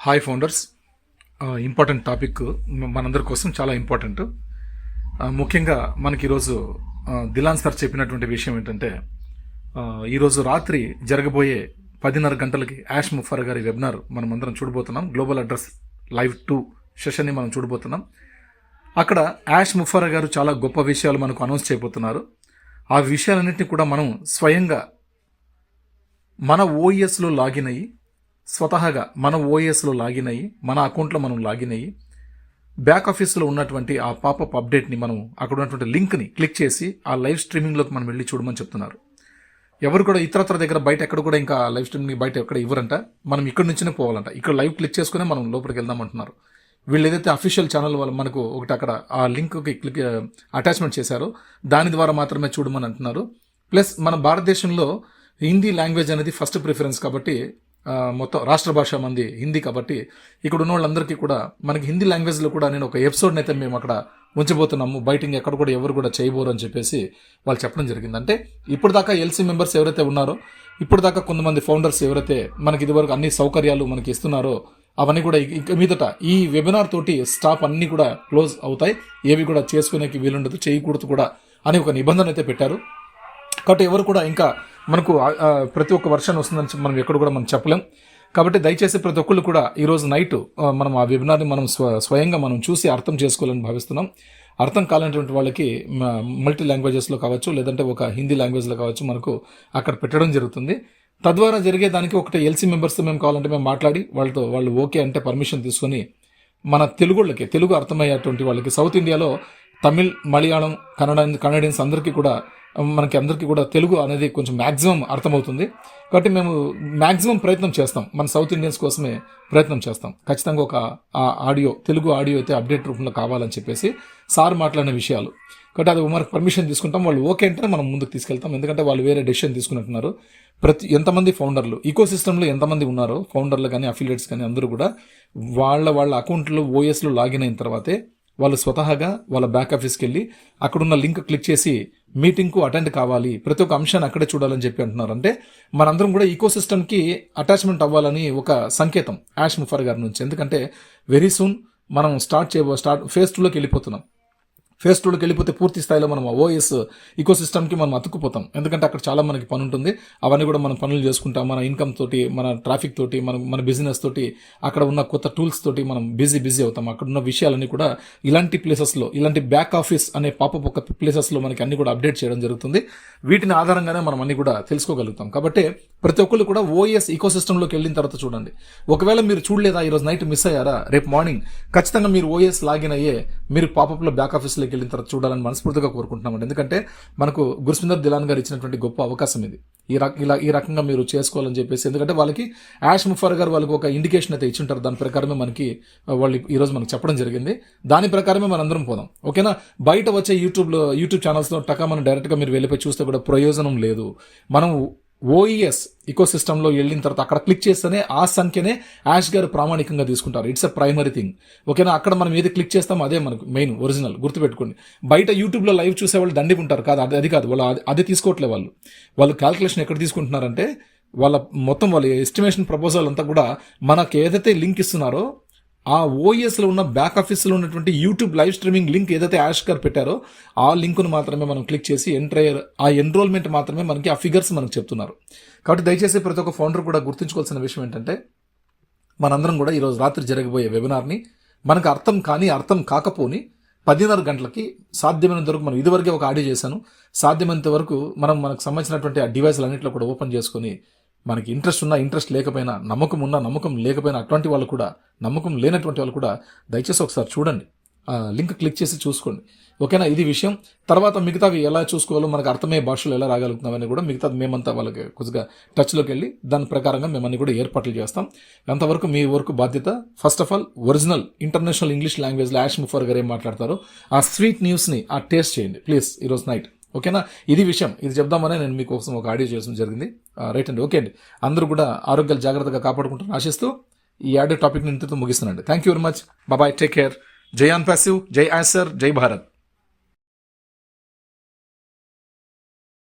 Hi founders important topic మనందరి కోసం చాలా ఇంపార్టెంట్ ముఖ్యంగా మనకి ఈరోజు దిలాన్ సార్ చెప్పినటువంటి విషయం ఏంటంటే ఈరోజు రాత్రి జరగబోయే పదిన్నర గంటలకి యాష్ ముఫర్ గారి వెబినార్ మనం అందరం చూడబోతున్నాం. గ్లోబల్ అడ్రస్ లైవ్ టూ సెషన్ని మనం చూడబోతున్నాం. అక్కడ యాష్ ముఫర్ గారు చాలా గొప్ప విషయాలు మనకు అనౌన్స్ చేయబోతున్నారు. ఆ విషయాలన్నింటినీ కూడా మనం స్వయంగా మన ఓఎస్లో లాగిన్ అయ్యి స్వతహాగా మన ఓఎస్లో లాగిన్ అయ్యి మన అకౌంట్లో మనం లాగిన్ అయ్యి బ్యాక్ ఆఫీస్లో ఉన్నటువంటి ఆ పాపప్ అప్డేట్ని మనం అక్కడ ఉన్నటువంటి లింక్ని క్లిక్ చేసి ఆ లైవ్ స్ట్రీమింగ్లోకి మనం వెళ్ళి చూడమని చెప్తున్నారు. ఎవరు కూడా ఇతరత్ర దగ్గర బయట ఎక్కడ కూడా ఇంకా లైవ్ స్ట్రీమింగ్ బయట ఎక్కడ ఇవ్వరంట. మనం ఇక్కడ నుంచినే పోవాలంట. ఇక్కడ లైవ్ క్లిక్ చేసుకునే మనం లోపలికి వెళ్దామంటున్నారు వీళ్ళు ఏదైతే అఫీషియల్ ఛానల్ వాళ్ళు మనకు ఒకటి అక్కడ ఆ లింక్కి క్లిక్ అటాచ్మెంట్ చేశారో దాని ద్వారా మాత్రమే చూడమని అంటున్నారు. ప్లస్ మన భారతదేశంలో హిందీ లాంగ్వేజ్ అనేది ఫస్ట్ ప్రిఫరెన్స్ కాబట్టి మొత్తం రాష్ట్ర భాష మంది హిందీ కాబట్టి ఇక్కడ ఉన్న వాళ్ళందరికీ కూడా మనకి హిందీ లాంగ్వేజ్లో కూడా నేను ఒక ఎపిసోడ్ని అయితే మేము అక్కడ ఉంచబోతున్నాము. బయటింగ్ ఎక్కడ కూడా ఎవరు కూడా చేయబోరు అని చెప్పేసి వాళ్ళు చెప్పడం జరిగింది. అంటే ఇప్పుడు దాకా ఎల్సీ మెంబర్స్ ఎవరైతే ఉన్నారో ఇప్పుడు దాకా కొంతమంది ఫౌండర్స్ ఎవరైతే మనకి ఇదివరకు అన్ని సౌకర్యాలు మనకి ఇస్తున్నారో అవన్నీ కూడా ఇక- మీదట ఈ వెబినార్ తోటి స్టాఫ్ అన్నీ కూడా క్లోజ్ అవుతాయి. ఏవి కూడా చేసుకునేకి వీలుండదు చేయకూడదు కూడా అని ఒక నిబంధన అయితే పెట్టారు. కాబట్టి ఎవరు కూడా ఇంకా మనకు ప్రతి ఒక్క వర్షన్ వస్తుందని మనం ఎక్కడ కూడా మనం చెప్పలేం. కాబట్టి దయచేసి ప్రతి ఒక్కళ్ళు కూడా ఈరోజు నైట్ మనం ఆ వెబినార్ని మనం స్వ స్వయంగా మనం చూసి అర్థం చేసుకోవాలని భావిస్తున్నాం. అర్థం కాలేనటువంటి వాళ్ళకి మల్టీ లాంగ్వేజెస్లో కావచ్చు లేదంటే ఒక హిందీ లాంగ్వేజ్లో కావచ్చు మనకు అక్కడ పెట్టడం జరుగుతుంది. తద్వారా జరిగే దానికి ఒకటి ఎల్సీ మెంబర్స్తో మేము కావాలంటే మేము మాట్లాడి వాళ్ళతో వాళ్ళు ఓకే అంటే పర్మిషన్ తీసుకొని మన తెలుగుళ్ళకి తెలుగు అర్థమయ్యేటువంటి వాళ్ళకి సౌత్ ఇండియాలో తమిళ్ మలయాళం కన్నడ కన్నడియన్స్ అందరికీ కూడా మనకి అందరికీ కూడా తెలుగు అనేది కొంచెం మ్యాక్సిమం అర్థమవుతుంది. కాబట్టి మేము మ్యాక్సిమం ప్రయత్నం చేస్తాం. మన సౌత్ ఇండియన్స్ కోసమే ప్రయత్నం చేస్తాం. ఖచ్చితంగా ఒక ఆడియో తెలుగు ఆడియో అయితే అప్డేట్ రూపంలో కావాలని చెప్పేసి సార్ మాట్లాడిన విషయాలు. కాబట్టి అది మనకు పర్మిషన్ తీసుకుంటాం. వాళ్ళు ఓకే అంటే మనం ముందుకు తీసుకెళ్తాం. ఎందుకంటే వాళ్ళు వేరే డెసిషన్ తీసుకున్నట్టున్నారు. ప్రతి ఎంతమంది ఫౌండర్లు ఈకో సిస్టంలో ఎంతమంది ఉన్నారో ఫౌండర్లు కానీ అఫిలియేట్స్ కానీ అందరూ కూడా వాళ్ళ వాళ్ళ అకౌంట్లో ఓఎస్లో లాగిన్ అయిన తర్వాతే వాళ్ళు స్వతహాగా వాళ్ళ బ్యాక్ ఆఫీస్కి వెళ్ళి అక్కడున్న లింక్ క్లిక్ చేసి మీటింగ్కు అటెండ్ కావాలి. ప్రతి ఒక్క అంశాన్ని అక్కడే చూడాలని చెప్పి అంటున్నారు. అంటే మనందరం కూడా ఈకో సిస్టమ్కి అటాచ్మెంట్ అవ్వాలని ఒక సంకేతం. యాష్ ముఫర్ గారి నుంచి. ఎందుకంటే వెరీ సూన్ మనం స్టార్ట్ చేయబో స్టార్ట్ ఫేజ్ టూలోకి వెళ్ళిపోతున్నాం. ఫేస్ టూలోకి వెళ్ళిపోతే పూర్తి స్థాయిలో మనం ఓఎస్ ఈకో సిస్టమ్కి మనం అతుక్కుపోతాం. ఎందుకంటే అక్కడ చాలా మనకి పని ఉంటుంది. అవన్నీ కూడా మనం పనులు చేసుకుంటాం. మన ఇన్కమ్ తోటి మన ట్రాఫిక్ తోటి మన మన బిజినెస్ తోటి అక్కడ ఉన్న కొత్త టూల్స్ తోటి మనం బిజీ బిజీ అవుతాం. అక్కడ ఉన్న విషయాలన్నీ కూడా ఇలాంటి ప్లేసెస్లో ఇలాంటి బ్యాక్ ఆఫీస్ అనే పాప ఒక ప్లేసెస్లో మనకి అన్ని కూడా అప్డేట్ చేయడం జరుగుతుంది. వీటిని ఆధారంగానే మనం అన్ని కూడా తెలుసుకోగలుగుతాం. కాబట్టి ప్రతి ఒక్కళ్ళు కూడా ఓఎస్ ఈకో సిస్టంలోకి వెళ్ళిన తర్వాత చూడండి. ఒకవేళ మీరు చూడలేదా ఈరోజు నైట్ మిస్ అయ్యారా? రేపు మార్నింగ్ ఖచ్చితంగా మీరు ఓఎస్ లాగిన్ అయ్యే మీరు పాపప్లో బ్యాక్ ఆఫీస్లోకి వెళ్ళిన తర్వాత చూడాలని మనస్ఫూర్తిగా కోరుకుంటున్నామండి. ఎందుకంటే మనకు గురుసుందర్ దిలాన్ గారు ఇచ్చినటువంటి గొప్ప అవకాశం ఇది. ఈ రక ఇలా ఈ రకంగా మీరు చేసుకోవాలని చెప్పేసి ఎందుకంటే వాళ్ళకి యాష్ ముఫర్ గారు వాళ్ళకి ఒక ఇండికేషన్ అయితే ఇచ్చింటారు. దాని ప్రకారమే మనకి వాళ్ళు ఈరోజు మనకు చెప్పడం జరిగింది. దాని ప్రకారమే మనం అందరం పోదాం. ఓకేనా? బయట వచ్చే యూట్యూబ్లో యూట్యూబ్ ఛానల్స్లో టకా మనం డైరెక్ట్గా మీరు వెళ్ళిపోయి చూస్తే కూడా ప్రయోజనం లేదు. మనం ఓఈఎస్ ఇకో సిస్టంలో వెళ్ళిన తర్వాత అక్కడ క్లిక్ చేస్తేనే ఆ సంఖ్యనే యాష్ గారు ప్రామాణికంగా తీసుకుంటారు. ఇట్స్ ఎ ప్రైమరీ థింగ్ ఓకేనా? అక్కడ మనం ఏది క్లిక్ చేస్తామో అదే మనకు మెయిన్ ఒరిజినల్ గుర్తుపెట్టుకోండి. బయట యూట్యూబ్లో లైవ్ చూసే వాళ్ళు దండి ఉంటారు. కాదు అది అది కాదు. వాళ్ళు అది- అది తీసుకోవట్లే వాళ్ళు. వాళ్ళు క్యాల్కులేషన్ ఎక్కడ తీసుకుంటున్నారంటే వాళ్ళ మొత్తం వాళ్ళ ఎస్టిమేషన్ ప్రపోజల్ అంతా కూడా మనకు ఏదైతే లింక్ ఇస్తున్నారో ఆ ఓఎస్లో ఉన్న బ్యాక్ ఆఫీస్లో ఉన్నటువంటి యూట్యూబ్ లైవ్ స్ట్రీమింగ్ లింక్ ఏదైతే యాష్ గారు పెట్టారో ఆ లింక్ను మాత్రమే మనం క్లిక్ చేసి ఎంటర్ ఆ ఎన్రోల్మెంట్ మాత్రమే మనకి ఆ ఫిగర్స్ మనకు చెప్తున్నారు. కాబట్టి దయచేసి ప్రతి ఒక్క ఫౌండర్ కూడా గుర్తుంచుకోవాల్సిన విషయం ఏంటంటే మనందరం కూడా ఈరోజు రాత్రి జరగబోయే వెబినార్ని మనకు అర్థం కానీ అర్థం కాకపోని పదిన్నర గంటలకి సాధ్యమైనంత వరకు మనం ఇదివరకే ఒక ఆడియో చేశాను. సాధ్యమైనంత వరకు మనం మనకు సంబంధించినటువంటి ఆ డివైస్లు అన్నింటిలో కూడా ఓపెన్ చేసుకొని మనకి ఇంట్రెస్ట్ ఉన్నా ఇంట్రెస్ట్ లేకపోయినా నమ్మకం ఉన్నా నమ్మకం లేకపోయినా అటువంటి వాళ్ళు కూడా నమ్మకం లేనటువంటి వాళ్ళు కూడా దయచేసి ఒకసారి చూడండి. ఆ లింక్ క్లిక్ చేసి చూసుకోండి. ఓకేనా? ఇది విషయం. తర్వాత మిగతావి ఎలా చూసుకోవాలో మనకు అర్థమయ్యే భాషలో ఎలా రాగలుగుతున్నామని కూడా మిగతా మేమంతా వాళ్ళకి కొద్దిగా టచ్లోకి వెళ్ళి దాని ప్రకారంగా మేము అన్ని కూడా ఏర్పాట్లు చేస్తాం. అంతవరకు మీ వరకు బాధ్యత. First of all original international English లాంగ్వేజ్లో యాష్ ముఫర్ గారు ఏం మాట్లాడతారో ఆ స్వీట్ న్యూస్ని ఆ టేస్ట్ చేయండి. ప్లీజ్ ఈరోజు నైట్ ఓకేనా? ఇది విషయం. ఇది చెప్దామనే నేను మీకోసం ఒక ఆడియో చేయడం జరిగింది. రైట్ అండి. ఓకే అండి. అందరూ కూడా ఆరోగ్యాలు జాగ్రత్తగా కాపాడుకుంటారని ఆశిస్తూ ఈ ఆడియో టాపిక్ ఇంతతో ముగిస్తున్నాను థ్యాంక్ యూ వెరీ మచ్ బాబాయ్ టేక్ కేర్ జై ఆన్ పాసివ్ జై ఆసర్ జై భారత్.